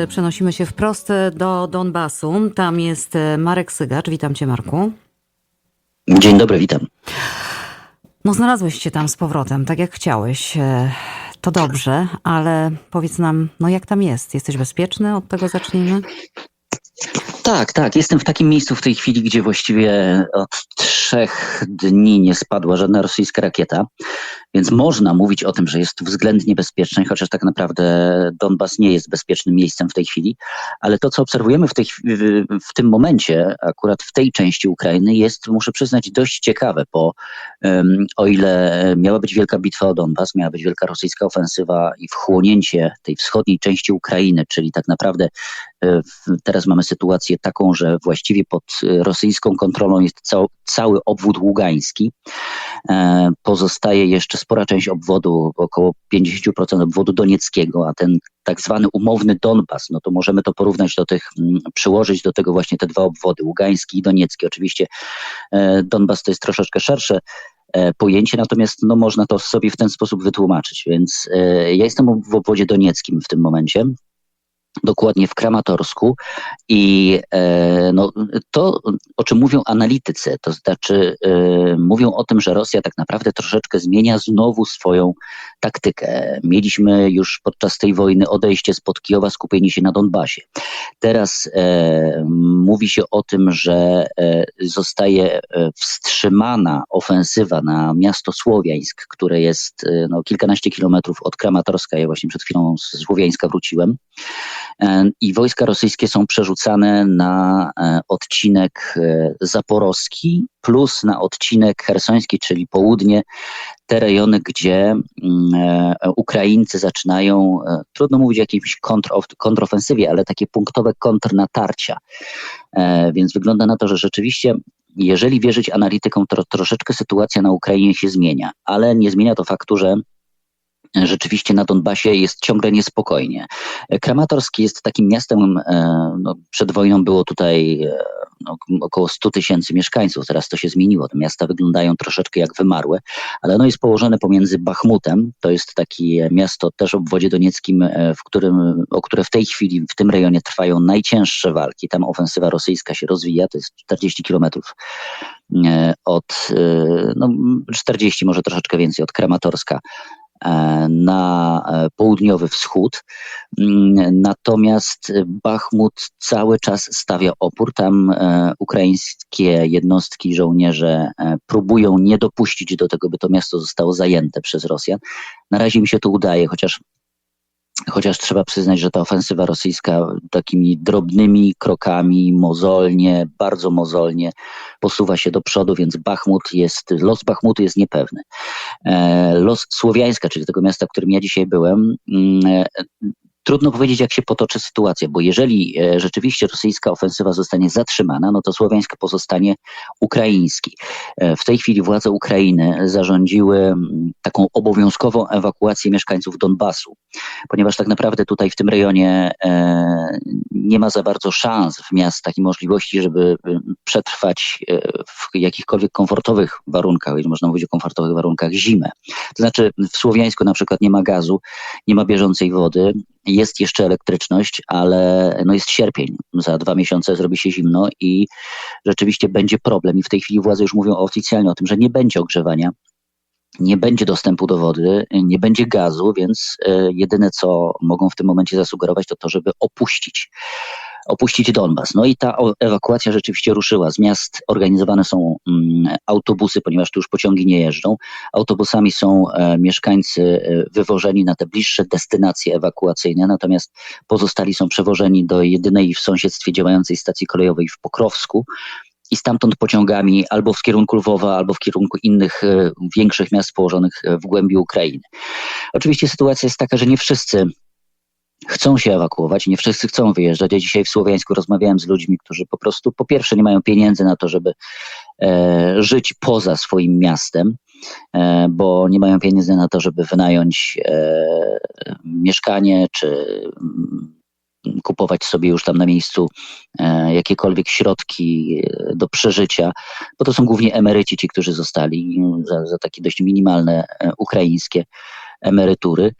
e, przenosimy się wprost e, do Donbasu. Tam jest e, Marek Sygacz. Witam cię, Marku. Dzień dobry, witam. No, znalazłeś się tam z powrotem, tak jak chciałeś. To dobrze, ale powiedz nam, no jak tam jest? Jesteś bezpieczny? Od tego zacznijmy. Tak, tak. Jestem w takim miejscu w tej chwili, gdzie właściwie od trzech dni nie spadła żadna rosyjska rakieta, więc można mówić o tym, że jest względnie bezpieczny, chociaż tak naprawdę Donbas nie jest bezpiecznym miejscem w tej chwili. Ale to, co obserwujemy w, tej, w, tym momencie, akurat w tej części Ukrainy, jest, muszę przyznać, dość ciekawe, bo um, o ile miała być wielka bitwa o Donbas, miała być wielka rosyjska ofensywa i wchłonięcie tej wschodniej części Ukrainy, czyli tak naprawdę e, teraz mamy sytuację taką, że właściwie pod e, rosyjską kontrolą jest cał, cały obwód ługański. E, Pozostaje jeszcze spora część obwodu, około 50% obwodu donieckiego, a ten tak zwany umowny Donbas, no to możemy to porównać do tych, mm, przyłożyć do tego właśnie te dwa obwody, ługański i doniecki. Oczywiście e, Donbas to jest troszeczkę szersze e, pojęcie, natomiast no, można to sobie w ten sposób wytłumaczyć. Więc ja jestem w obwodzie donieckim w tym momencie, dokładnie w Kramatorsku i e, no, to, o czym mówią analitycy, to znaczy e, mówią o tym, że Rosja tak naprawdę troszeczkę zmienia znowu swoją taktykę. Mieliśmy już podczas tej wojny odejście spod Kijowa, skupienie się na Donbasie. Teraz e, mówi się o tym, że zostaje wstrzymana ofensywa na miasto Słowiańsk, które jest no, kilkanaście kilometrów od Kramatorska. Ja właśnie przed chwilą z Słowiańska wróciłem. E, I wojska rosyjskie są przerzucane na e, odcinek e, zaporowski plus na odcinek hersoński, czyli południe, te rejony, gdzie mm, Ukraińcy zaczynają, trudno mówić o kontrof- kontrofensywie, ale takie punktowe kontrnatarcia. Więc wygląda na to, że rzeczywiście, jeżeli wierzyć analitykom, to troszeczkę sytuacja na Ukrainie się zmienia, ale nie zmienia to faktu, że rzeczywiście na Donbasie jest ciągle niespokojnie. Kramatorsk jest takim miastem, e, no, przed wojną było tutaj e, no, około 100 tysięcy mieszkańców, teraz to się zmieniło, te miasta wyglądają troszeczkę jak wymarłe, ale ono jest położone pomiędzy Bachmutem, to jest takie miasto też w obwodzie donieckim, e, w którym, o które w tej chwili w tym rejonie trwają najcięższe walki, tam ofensywa rosyjska się rozwija, to jest 40 kilometrów od, no 40, może troszeczkę więcej od Kramatorska e, na e, południowy wschód. Mm, Natomiast Bachmut cały czas stawia opór. Tam e, ukraińskie jednostki, żołnierze e, próbują nie dopuścić do tego, by to miasto zostało zajęte przez Rosjan. Na razie im się to udaje, chociaż Chociaż trzeba przyznać, że ta ofensywa rosyjska takimi drobnymi krokami, mozolnie, bardzo mozolnie posuwa się do przodu, więc Bachmut jest, los Bachmutu jest niepewny. E, Los Słowiańska, czyli tego miasta, w którym ja dzisiaj byłem, mm, Trudno powiedzieć, jak się potoczy sytuacja, bo jeżeli e, rzeczywiście rosyjska ofensywa zostanie zatrzymana, no to Słowiańsk pozostanie ukraiński. E, W tej chwili władze Ukrainy zarządziły mm, taką obowiązkową ewakuację mieszkańców Donbasu, ponieważ tak naprawdę tutaj w tym rejonie e, nie ma za bardzo szans w miastach i możliwości, żeby e, przetrwać w jakichkolwiek komfortowych warunkach, jeżeli można mówić o komfortowych warunkach, zimę. To znaczy w Słowiańsku na przykład nie ma gazu, nie ma bieżącej wody, jest jeszcze elektryczność, ale no jest sierpień. Za dwa miesiące zrobi się zimno i rzeczywiście będzie problem. I w tej chwili władze już mówią oficjalnie o tym, że nie będzie ogrzewania, nie będzie dostępu do wody, nie będzie gazu, więc e, jedyne co mogą w tym momencie zasugerować, to to, żeby opuścić opuścić Donbas. No i ta ewakuacja rzeczywiście ruszyła. Z miast organizowane są mm, autobusy, ponieważ tu już pociągi nie jeżdżą. Autobusami są e, mieszkańcy e, wywożeni na te bliższe destynacje ewakuacyjne, natomiast pozostali są przewożeni do jedynej w sąsiedztwie działającej stacji kolejowej w Pokrowsku i stamtąd pociągami albo w kierunku Lwowa, albo w kierunku innych e, większych miast położonych w głębi Ukrainy. Oczywiście sytuacja jest taka, że nie wszyscy chcą się ewakuować, nie wszyscy chcą wyjeżdżać. Ja dzisiaj w Słowiańsku rozmawiałem z ludźmi, którzy po prostu po pierwsze nie mają pieniędzy na to, żeby e, żyć poza swoim miastem, e, bo nie mają pieniędzy na to, żeby wynająć e, mieszkanie czy mm, kupować sobie już tam na miejscu e, jakiekolwiek środki e, do przeżycia, bo to są głównie emeryci, ci, którzy zostali za, za takie dość minimalne e, ukraińskie emerytury.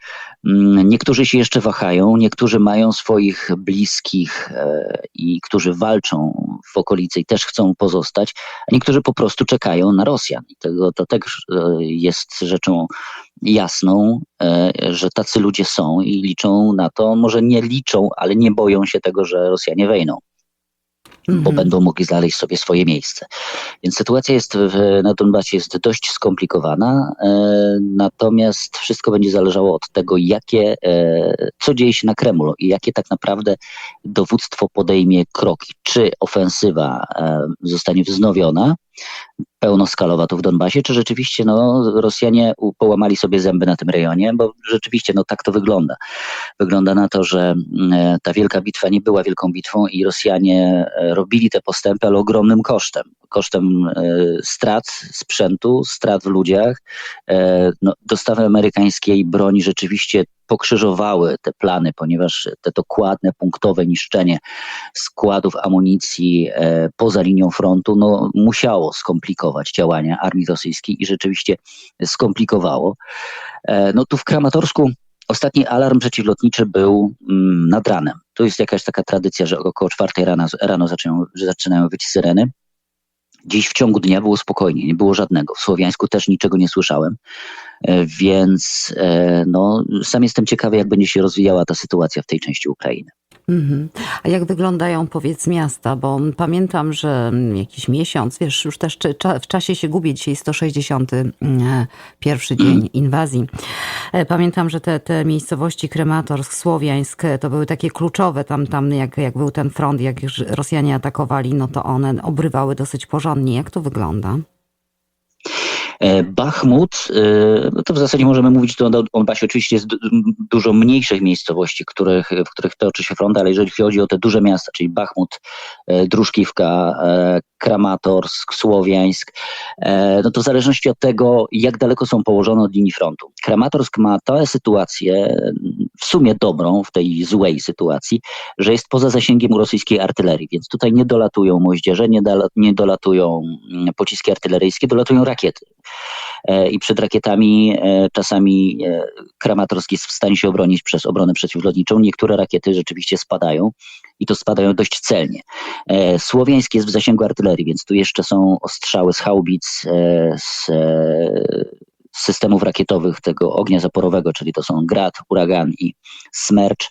Mm, Niektórzy się jeszcze wahają, niektórzy mają swoich bliskich e, i którzy walczą w okolicy i też chcą pozostać, a niektórzy po prostu czekają na Rosjan. I to też e, jest rzeczą jasną, e, że tacy ludzie są i liczą na to, może nie liczą, ale nie boją się tego, że Rosjanie wejdą bo Mhm. będą mogli znaleźć sobie swoje miejsce. Więc sytuacja jest w, na Donbasie jest dość skomplikowana, e, natomiast wszystko będzie zależało od tego, jakie, e, co dzieje się na Kremlu i jakie tak naprawdę dowództwo podejmie kroki. Czy ofensywa e, zostanie wznowiona, pełnoskalowa tu w Donbasie, czy rzeczywiście no, Rosjanie połamali sobie zęby na tym rejonie, bo rzeczywiście no, tak to wygląda. Wygląda na to, że mm, ta wielka bitwa nie była wielką bitwą i Rosjanie e, robili te postępy, ale ogromnym kosztem. Kosztem e, strat sprzętu, strat w ludziach. E, no, dostawy amerykańskiej broni rzeczywiście pokrzyżowały te plany, ponieważ te dokładne, punktowe niszczenie składów amunicji e, poza linią frontu no, musiało skomplikować działania armii rosyjskiej i rzeczywiście skomplikowało. E, no tu w Kramatorsku ostatni alarm przeciwlotniczy był mm, nad ranem. To jest jakaś taka tradycja, że około czwartej rano, rano zaczynają, zaczynają być syreny. Dziś w ciągu dnia było spokojnie, nie było żadnego. W Słowiańsku też niczego nie słyszałem, e, więc e, no, sam jestem ciekawy, jak będzie się rozwijała ta sytuacja w tej części Ukrainy. Mhm. A jak wyglądają, powiedz, miasta? Bo pamiętam, że mm, jakiś miesiąc, wiesz, już też w czasie się gubię, dzisiaj 161 dzień inwazji. E, Pamiętam, że te, te miejscowości Krematorsk, Słowiańsk, e, to były takie kluczowe. Tam, tam jak, jak był ten front, jak już Rosjanie atakowali, no to one obrywały dosyć porządnie. Jak to wygląda? E, Bachmut, e, no to w zasadzie możemy mówić tu o Donbasie. Oczywiście jest du- dużo mniejszych miejscowości, których, w których toczy się front, ale jeżeli chodzi o te duże miasta, czyli Bachmut, e, Druszkiwka, Kramatorsk, Słowiańsk, no to w zależności od tego, jak daleko są położone od linii frontu. Kramatorsk ma tę sytuację w sumie dobrą w tej złej sytuacji, że jest poza zasięgiem rosyjskiej artylerii, więc tutaj nie dolatują moździerze, nie, dala, nie dolatują mm, pociski artyleryjskie, dolatują rakiety. E, I przed rakietami e, czasami e, Kramatorsk jest w stanie się obronić przez obronę przeciwlotniczą. Niektóre rakiety rzeczywiście spadają i to spadają dość celnie. E, Słowiańsk jest w zasięgu artylerii, więc tu jeszcze są ostrzały z haubic, z systemów rakietowych tego ognia zaporowego, czyli to są Grad, Uragan i Smercz.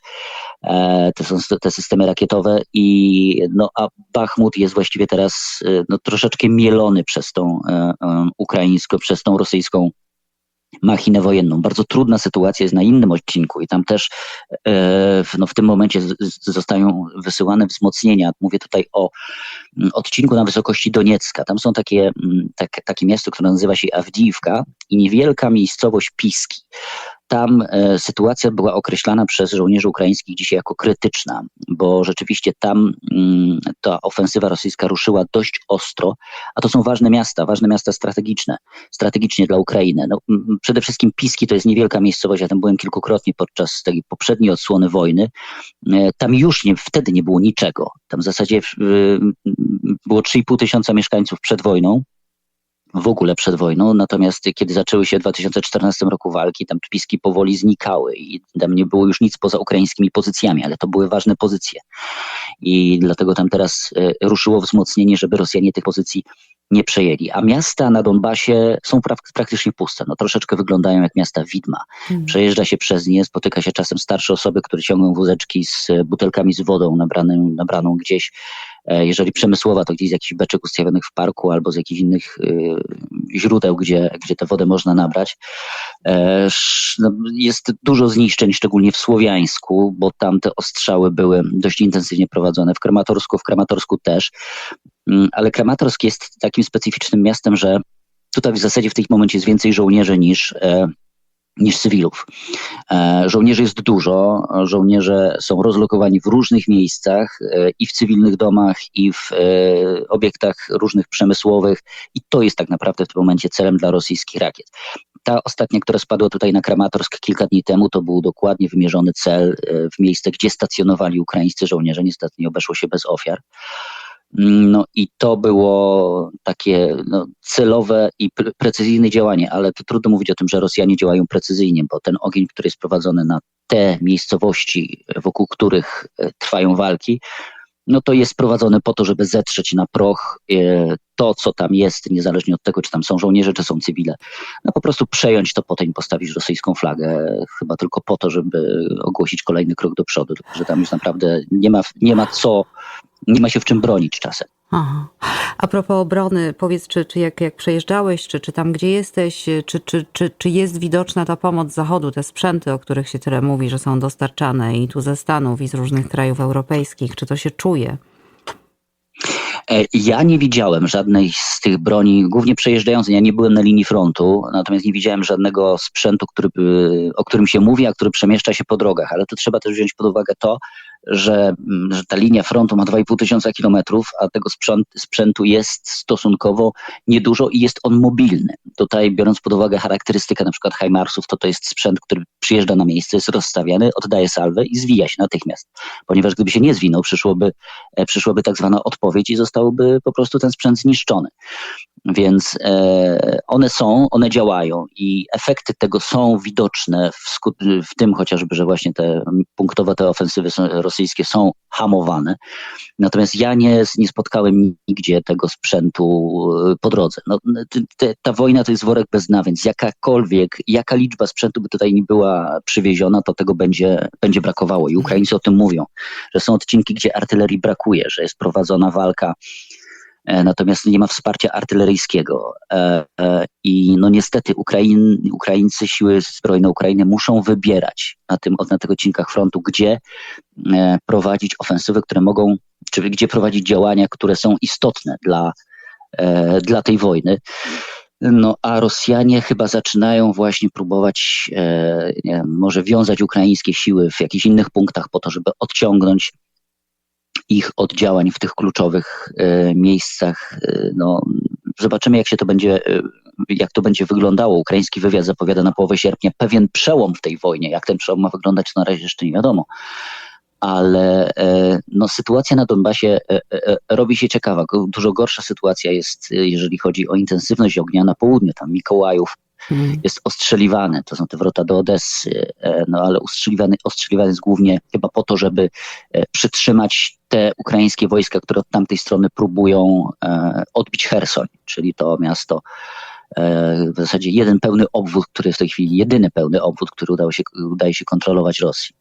E, To są te systemy rakietowe i no, a Bachmut jest właściwie teraz e, no, troszeczkę mielony przez tą e, ukraińską, przez tą rosyjską machinę wojenną. Bardzo trudna sytuacja jest na innym odcinku i tam też e, w- no, w tym momencie zostają wysyłane wzmocnienia. Mówię tutaj o mm, odcinku na wysokości Doniecka. Tam są takie, mm, tak, takie miasto, które nazywa się Awdijiwka i niewielka miejscowość Piski. Tam e, sytuacja była określana przez żołnierzy ukraińskich dzisiaj jako krytyczna, bo rzeczywiście tam mm, ta ofensywa rosyjska ruszyła dość ostro, a to są ważne miasta, ważne miasta strategiczne, strategicznie dla Ukrainy. No, przede wszystkim Piski to jest niewielka miejscowość, ja tam byłem kilkukrotnie podczas tej poprzedniej odsłony wojny. E, Tam już nie, wtedy nie było niczego. Tam w zasadzie było 3,5 tysiąca mieszkańców przed wojną w ogóle przed wojną, natomiast kiedy zaczęły się w 2014 roku walki, tam piski powoli znikały i tam nie było już nic poza ukraińskimi pozycjami, ale to były ważne pozycje. I dlatego tam teraz e, ruszyło wzmocnienie, żeby Rosjanie tych pozycji nie przejęli. A miasta na Donbasie są prak- praktycznie puste. No, troszeczkę wyglądają jak miasta widma. Mhm. Przejeżdża się przez nie, spotyka się czasem starsze osoby, które ciągną wózeczki z butelkami z wodą nabraną, nabraną gdzieś. E, Jeżeli przemysłowa, to gdzieś z jakichś beczek ustawionych w parku albo z jakichś innych y, źródeł, gdzie, gdzie tę wodę można nabrać. E, no, Jest dużo zniszczeń, szczególnie w Słowiańsku, bo tam te ostrzały były dość intensywnie prowadzone. W Krematorsku, w Krematorsku też. Mm, Ale Krematorsk jest takim specyficznym miastem, że tutaj w zasadzie w tym momencie jest więcej żołnierzy niż, e, niż cywilów. E, Żołnierzy jest dużo, żołnierze są rozlokowani w różnych miejscach e, i w cywilnych domach, i w e, obiektach różnych przemysłowych, i to jest tak naprawdę w tym momencie celem dla rosyjskich rakiet. Ta ostatnia, która spadła tutaj na Kramatorsk kilka dni temu, to był dokładnie wymierzony cel w miejsce, gdzie stacjonowali ukraińscy żołnierze. Niestety nie obeszło się bez ofiar. No i to było takie no, celowe i pre- precyzyjne działanie, ale to trudno mówić o tym, że Rosjanie działają precyzyjnie, bo ten ogień, który jest prowadzony na te miejscowości, wokół których e, trwają walki, no to jest prowadzone po to, żeby zetrzeć na proch e, to, co tam jest, niezależnie od tego, czy tam są żołnierze, czy są cywile. No po prostu przejąć to potem i postawić rosyjską flagę, chyba tylko po to, żeby ogłosić kolejny krok do przodu, że tam już naprawdę nie ma, nie ma co, nie ma się w czym bronić czasem. Aha. A propos obrony, powiedz, czy, czy jak, jak przejeżdżałeś, czy, czy tam, gdzie jesteś, czy, czy, czy, czy jest widoczna ta pomoc Zachodu, te sprzęty, o których się tyle mówi, że są dostarczane i tu ze Stanów, i z różnych krajów europejskich, czy to się czuje? E, Ja nie widziałem żadnej z tych broni, głównie przejeżdżającej. Ja nie byłem na linii frontu, natomiast nie widziałem żadnego sprzętu, który, o którym się mówi, a który przemieszcza się po drogach. Ale to trzeba też wziąć pod uwagę to, że, mm, że ta linia frontu ma 2,5 tysiąca kilometrów, a tego sprzęt, sprzętu jest stosunkowo niedużo i jest on mobilny. Tutaj, biorąc pod uwagę charakterystykę na przykład Heimarsów, to to jest sprzęt, który przyjeżdża na miejsce, jest rozstawiany, oddaje salwę i zwija się natychmiast. Ponieważ gdyby się nie zwinął, przyszłoby e, przyszłaby tak zwana odpowiedź i zostałby po prostu ten sprzęt zniszczony. Więc e, one są, one działają i efekty tego są widoczne w, w tym chociażby, że właśnie te punktowe te ofensywy są, rosyjskie są hamowane. Natomiast ja nie, nie spotkałem nigdzie tego sprzętu e, po drodze. No, te, ta wojna to jest worek bez dna, więc jakakolwiek, jaka liczba sprzętu by tutaj nie była przywieziona, to tego będzie, będzie brakowało. I Ukraińcy o tym mówią, że są odcinki, gdzie artylerii brakuje, że jest prowadzona walka natomiast nie ma wsparcia artyleryjskiego. E, e, I no niestety Ukraińcy, siły zbrojne Ukrainy muszą wybierać na, tym, na tych odcinkach frontu, gdzie e, prowadzić ofensywy, które mogą, czy gdzie prowadzić działania, które są istotne dla, e, dla tej wojny. No a Rosjanie chyba zaczynają właśnie próbować e, wiem, może wiązać ukraińskie siły w jakichś innych punktach po to, żeby odciągnąć ich od działań w tych kluczowych e, miejscach. E, no, zobaczymy, jak się to będzie, e, jak to będzie wyglądało. Ukraiński wywiad zapowiada na połowę sierpnia pewien przełom w tej wojnie. Jak ten przełom ma wyglądać, na razie jeszcze nie wiadomo. Ale no, sytuacja na Donbasie robi się ciekawa. Dużo gorsza sytuacja jest, jeżeli chodzi o intensywność ognia na południu. Tam Mikołajów Mm. jest ostrzeliwany, to są te wrota do Odessy, e, no ale ostrzeliwany, ostrzeliwany jest głównie chyba po to, żeby e, przytrzymać te ukraińskie wojska, które od tamtej strony próbują e, odbić Hersoń, czyli to miasto, w zasadzie jeden pełny obwód, który jest w tej chwili jedyny pełny obwód, który udało się, udaje się kontrolować Rosji.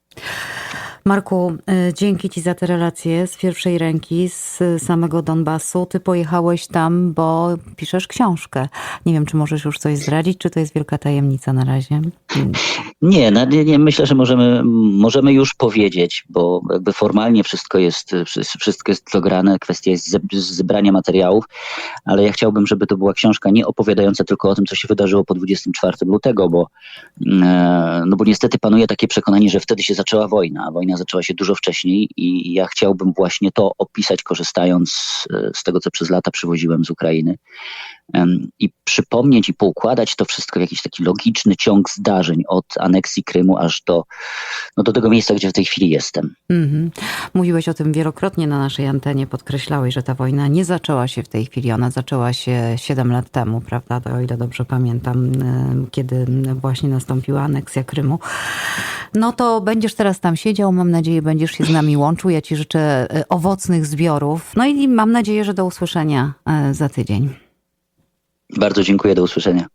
Marku, y, dzięki Ci za te relacje z pierwszej ręki, z samego Donbasu. Ty pojechałeś tam, bo piszesz książkę. Nie wiem, czy możesz już coś zdradzić, czy to jest wielka tajemnica na razie. Nie, nie, nie myślę, że możemy, możemy już powiedzieć, bo jakby formalnie wszystko jest, wszy- wszystko jest dograne, kwestia jest zeb- zebrania materiałów, ale ja chciałbym, żeby to była książka nie opowiadająca tylko o tym, co się wydarzyło po 24 lutego, bo, e, no bo niestety panuje takie przekonanie, że wtedy się zaczęła wojna, a wojna zaczęła się dużo wcześniej i ja chciałbym właśnie to opisać, korzystając e, z tego, co przez lata przywoziłem z Ukrainy i przypomnieć i poukładać to wszystko w jakiś taki logiczny ciąg zdarzeń od aneksji Krymu aż do, no do tego miejsca, gdzie w tej chwili jestem. Mhm. Mówiłeś o tym wielokrotnie na naszej antenie, podkreślałeś, że ta wojna nie zaczęła się w tej chwili, ona zaczęła się 7 lat temu, prawda? To o ile dobrze pamiętam, kiedy właśnie nastąpiła aneksja Krymu. No to będziesz teraz tam siedział, mam nadzieję, będziesz się z nami łączył. Ja Ci życzę y, owocnych zbiorów. No i mam nadzieję, że do usłyszenia y, za tydzień. Bardzo dziękuję, do usłyszenia.